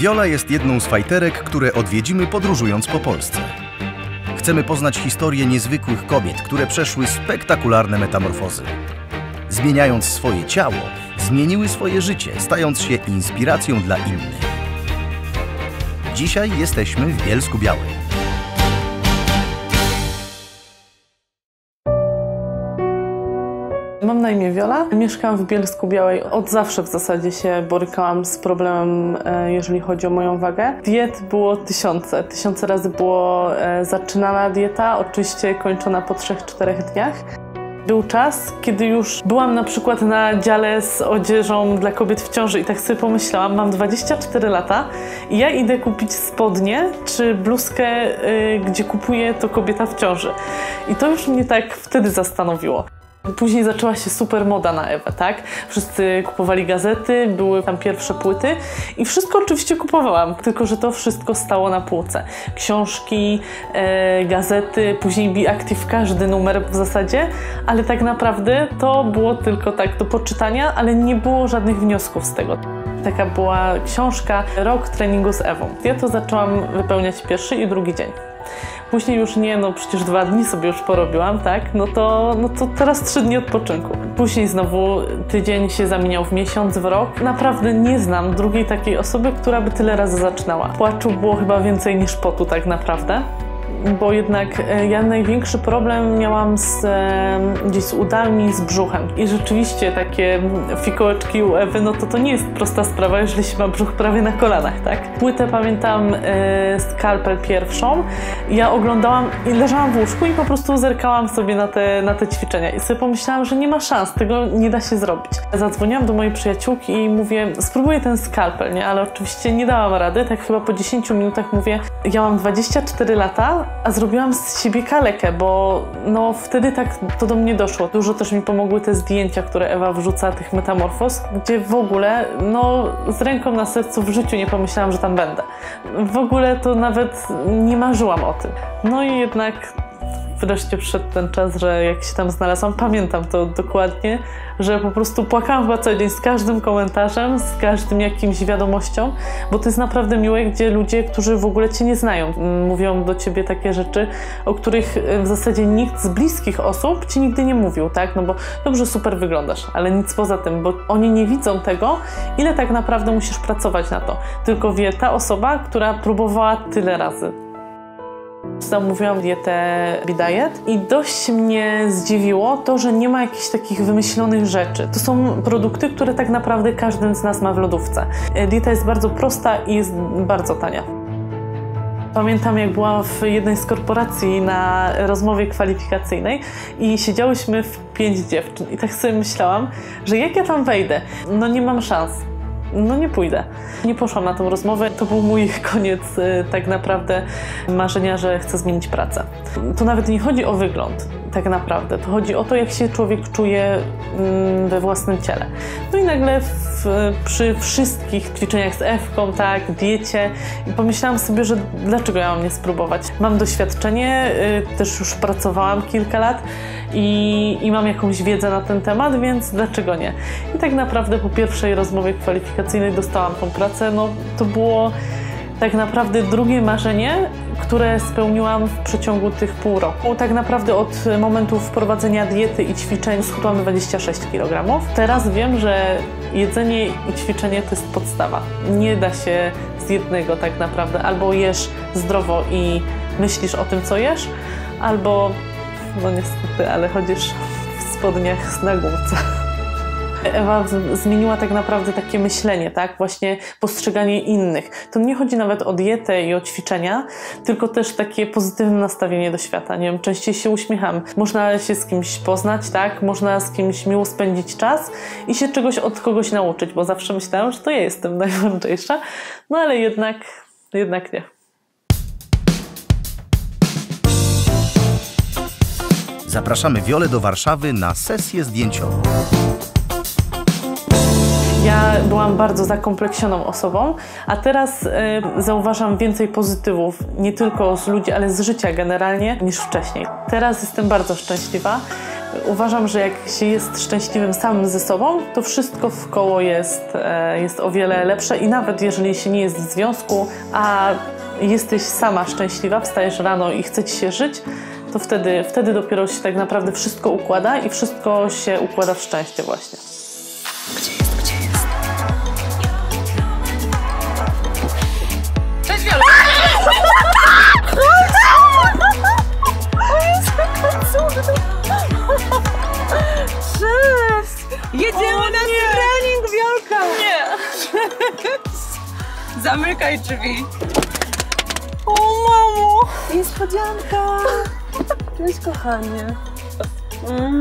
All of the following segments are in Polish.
Wiola jest jedną z fajterek, które odwiedzimy podróżując po Polsce. Chcemy poznać historię niezwykłych kobiet, które przeszły spektakularne metamorfozy. Zmieniając swoje ciało, zmieniły swoje życie, stając się inspiracją dla innych. Dzisiaj jesteśmy w Bielsku Białej. Na imię Wiola. Mieszkam w Bielsku Białej. Od zawsze w zasadzie się borykałam z problemem, e, jeżeli chodzi o moją wagę. Diet było tysiące. Tysiące razy było e, zaczynana dieta, oczywiście kończona po 3-4 dniach. Był czas, kiedy już byłam na przykład na dziale z odzieżą dla kobiet w ciąży i tak sobie pomyślałam, mam 24 lata i ja idę kupić spodnie czy bluzkę, yy, gdzie kupuje to kobieta w ciąży. I to już mnie tak wtedy zastanowiło. Później zaczęła się super moda na Ewę, tak? Wszyscy kupowali gazety, były tam pierwsze płyty i wszystko oczywiście kupowałam, tylko że to wszystko stało na półce. Książki, e, gazety, później Be Active, każdy numer w zasadzie, ale tak naprawdę to było tylko tak do poczytania, ale nie było żadnych wniosków z tego. Taka była książka Rok treningu z Ewą. Ja to zaczęłam wypełniać pierwszy i drugi dzień. Później już nie, no przecież dwa dni sobie już porobiłam, tak? No to, no to teraz trzy dni odpoczynku. Później znowu tydzień się zamieniał w miesiąc, w rok. Naprawdę nie znam drugiej takiej osoby, która by tyle razy zaczynała. Płaczu było chyba więcej niż potu tak naprawdę bo jednak e, ja największy problem miałam z, e, gdzieś z udami, z brzuchem. I rzeczywiście takie fikołeczki u Ewy, no to to nie jest prosta sprawa, jeżeli się ma brzuch prawie na kolanach, tak? Płytę pamiętam e, skalpel pierwszą. Ja oglądałam i leżałam w łóżku i po prostu zerkałam sobie na te, na te ćwiczenia i sobie pomyślałam, że nie ma szans, tego nie da się zrobić. Zadzwoniłam do mojej przyjaciółki i mówię, spróbuję ten skalpel, nie? Ale oczywiście nie dałam rady, tak chyba po 10 minutach mówię, ja mam 24 lata, a zrobiłam z siebie kalekę, bo no wtedy tak to do mnie doszło. Dużo też mi pomogły te zdjęcia, które Ewa wrzuca, tych metamorfoz, gdzie w ogóle, no z ręką na sercu w życiu nie pomyślałam, że tam będę. W ogóle to nawet nie marzyłam o tym. No i jednak wreszcie przyszedł ten czas, że jak się tam znalazłam, pamiętam to dokładnie, że po prostu płakałam chyba co dzień z każdym komentarzem, z każdym jakimś wiadomością, bo to jest naprawdę miłe, gdzie ludzie, którzy w ogóle cię nie znają, mówią do ciebie takie rzeczy, o których w zasadzie nikt z bliskich osób ci nigdy nie mówił, tak? No bo dobrze, super wyglądasz, ale nic poza tym, bo oni nie widzą tego, ile tak naprawdę musisz pracować na to. Tylko wie ta osoba, która próbowała tyle razy. Zamówiłam dietę Bidiet i dość mnie zdziwiło to, że nie ma jakichś takich wymyślonych rzeczy. To są produkty, które tak naprawdę każdy z nas ma w lodówce. Dieta jest bardzo prosta i jest bardzo tania. Pamiętam, jak byłam w jednej z korporacji na rozmowie kwalifikacyjnej i siedziałyśmy w pięć dziewczyn. I tak sobie myślałam, że jak ja tam wejdę, no nie mam szans no nie pójdę. Nie poszłam na tą rozmowę. To był mój koniec y, tak naprawdę marzenia, że chcę zmienić pracę. To nawet nie chodzi o wygląd tak naprawdę. To chodzi o to, jak się człowiek czuje mm, we własnym ciele. No i nagle w, przy wszystkich ćwiczeniach z Ewką, tak, diecie, pomyślałam sobie, że dlaczego ja mam nie spróbować. Mam doświadczenie, y, też już pracowałam kilka lat i, i mam jakąś wiedzę na ten temat, więc dlaczego nie? I tak naprawdę po pierwszej rozmowie kwalifikacyjnej dostałam tą pracę. No to było tak naprawdę drugie marzenie, które spełniłam w przeciągu tych pół roku. Tak naprawdę od momentu wprowadzenia diety i ćwiczeń schudłam 26 kg. Teraz wiem, że jedzenie i ćwiczenie to jest podstawa. Nie da się z jednego tak naprawdę. Albo jesz zdrowo i myślisz o tym, co jesz, albo, no niestety, ale chodzisz w spodniach na górce. Ewa zmieniła tak naprawdę takie myślenie, tak? Właśnie postrzeganie innych. To nie chodzi nawet o dietę i o ćwiczenia, tylko też takie pozytywne nastawienie do świata. Nie wiem, częściej się uśmiecham. Można się z kimś poznać, tak? Można z kimś miło spędzić czas i się czegoś od kogoś nauczyć, bo zawsze myślałam, że to ja jestem najmądrzejsza, no ale jednak, jednak nie. Zapraszamy Wiolę do Warszawy na sesję zdjęciową. Ja byłam bardzo zakompleksioną osobą, a teraz y, zauważam więcej pozytywów, nie tylko z ludzi, ale z życia generalnie, niż wcześniej. Teraz jestem bardzo szczęśliwa. uważam, że jak się jest szczęśliwym samym ze sobą, to wszystko w koło jest, e, jest o wiele lepsze i nawet jeżeli się nie jest w związku, a jesteś sama szczęśliwa, wstajesz rano i chce ci się żyć, to wtedy, wtedy dopiero się tak naprawdę wszystko układa i wszystko się układa w szczęście właśnie. Cześć Wiola! Cześć! Jedziemy na trening, Wiolka! Nie! Zamykaj drzwi. O mamo! Niespodzianka! Cześć kochanie.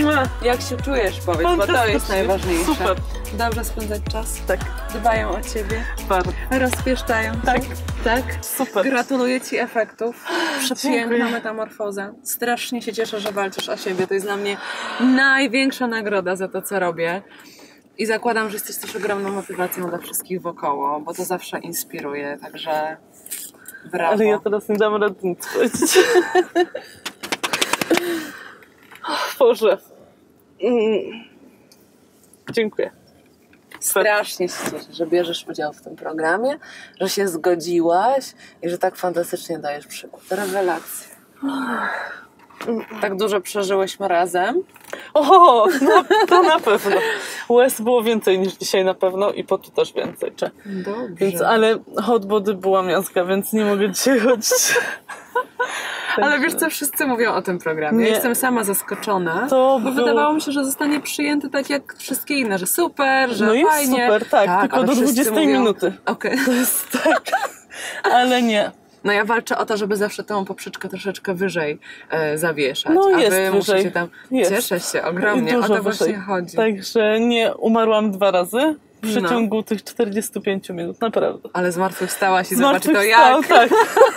Mua. Jak się czujesz, powiedz, bo to jest najważniejsze. Super. Dobrze spędzać czas? Tak. Dbają o ciebie, Bardzo. rozpieszczają. Tak. Tak? Super. Gratuluję Ci efektów. Przepiękna metamorfoza. Strasznie się cieszę, że walczysz o siebie. To jest dla mnie największa nagroda za to, co robię. I zakładam, że jesteś też ogromną motywacją dla wszystkich wokoło, bo to zawsze inspiruje, także brawo. Ale ja teraz nie dam rady nic powiedzieć. Boże. Mm. Dziękuję. Strasznie się cieszę, że bierzesz udział w tym programie, że się zgodziłaś i że tak fantastycznie dajesz przykład. Rewelacja. Tak dużo przeżyłyśmy razem. O, no, to na pewno. Łez było więcej niż dzisiaj na pewno i potu też więcej. Dobrze. Więc, ale hot body była miazga, więc nie mogę dzisiaj chodzić. Ale wiesz co, wszyscy mówią o tym programie. Nie. Jestem sama zaskoczona, To bo było- wydawało mi się, że zostanie przyjęty tak jak wszystkie inne, że super, że No jest fajnie. super, tak, tylko ale do wszyscy 20 mówią- minuty. Okej. To jest tak. Ale nie. No ja walczę o to, żeby zawsze tą poprzeczkę troszeczkę wyżej e, zawieszać. No a jest wy wyżej. tam... Jest. Cieszę się ogromnie, o to właśnie wyżej. chodzi. Także nie umarłam dwa razy w No. przeciągu tych 45 minut, naprawdę. Ale zmartwychwstałaś i zobacz to jak, Tak,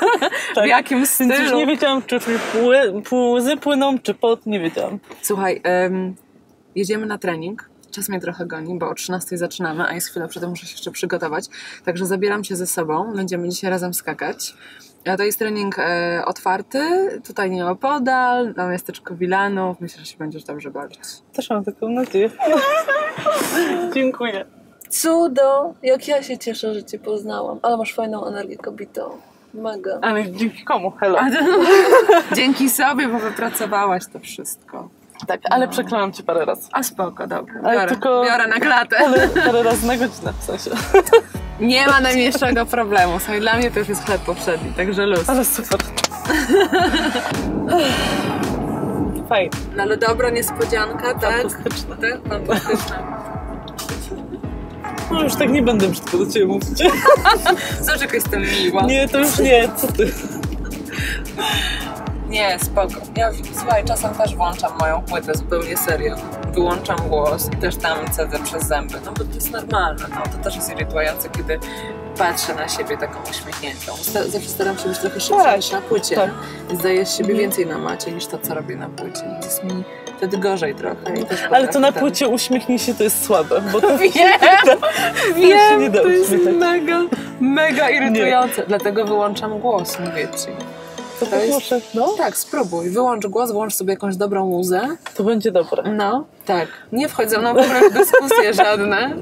w tak. jakim Więc już stylu. nie wiedziałam, czy pły, łzy płyną, czy pot, nie wiedziałam. Słuchaj, em, jedziemy na trening. Czas mnie trochę goni, bo o 13 zaczynamy, a jest chwila przed tym, muszę się jeszcze przygotować. Także zabieram cię ze sobą. Będziemy dzisiaj razem skakać. To jest trening e, otwarty, tutaj nieopodal, na miasteczko Wilanów. Myślę, że się będziesz dobrze bawić. Też mam taką nadzieję. Dziękuję. Cudo! Jak ja się cieszę, że cię poznałam. Ale masz fajną energię kobietą. Mega. Ale dzięki komu? Hello. Dzięki sobie, bo wypracowałaś to wszystko. Tak, ale przeklałam cię parę razy. A spoko, dobra. Ale Biorę, tylko- biorę na klatę. Ale parę razy na godzinę w sensie. Nie ma najmniejszego problemu. Słuchaj, dla mnie to już jest chleb powszedni, także luz. Ale super. Fajnie. No ale dobra niespodzianka, tak? Fantastyczne. Tak, fantastyczna. No już tak nie będę brzydko do ciebie mówić. Zobacz, jak jestem miła. Nie, to już nie, co ty. Nie, spoko. Ja, słuchaj, czasem też włączam moją płytę zupełnie serio. Wyłączam głos i też tam cedzę przez zęby. No bo to jest normalne, no. To też jest irytujące, kiedy patrzę na siebie taką uśmiechniętą. Zawsze staram się być trochę szybsza Tak, niż na płycie. tak. Więc daję z siebie Mhm. więcej na macie niż to, co robię na płycie. Jest mi wtedy gorzej trochę. Ale to na płycie uśmiechnij się to jest słabe, bo to Wiem! się nie Wiem, da to jest mega, mega irytujące. Dlatego wyłączam głos, mówię ci. to, to jest- no, Tak, spróbuj. Wyłącz głos, włącz sobie jakąś dobrą muzę. to będzie dobre. No, tak. Nie wchodź ze mną w ogóle w dyskusje żadne.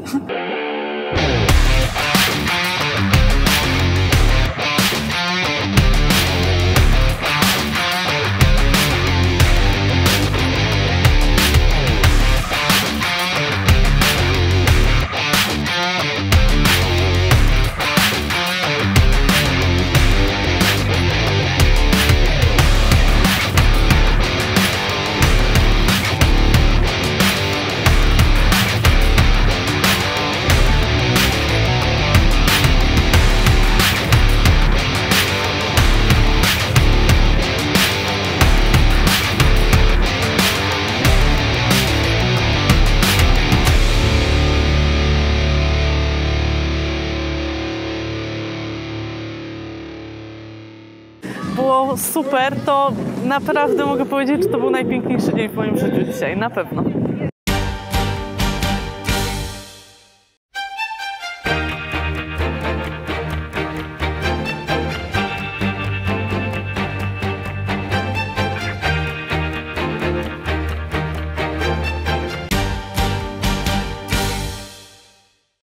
Super, to naprawdę mogę powiedzieć, że to był najpiękniejszy dzień w moim życiu dzisiaj, na pewno.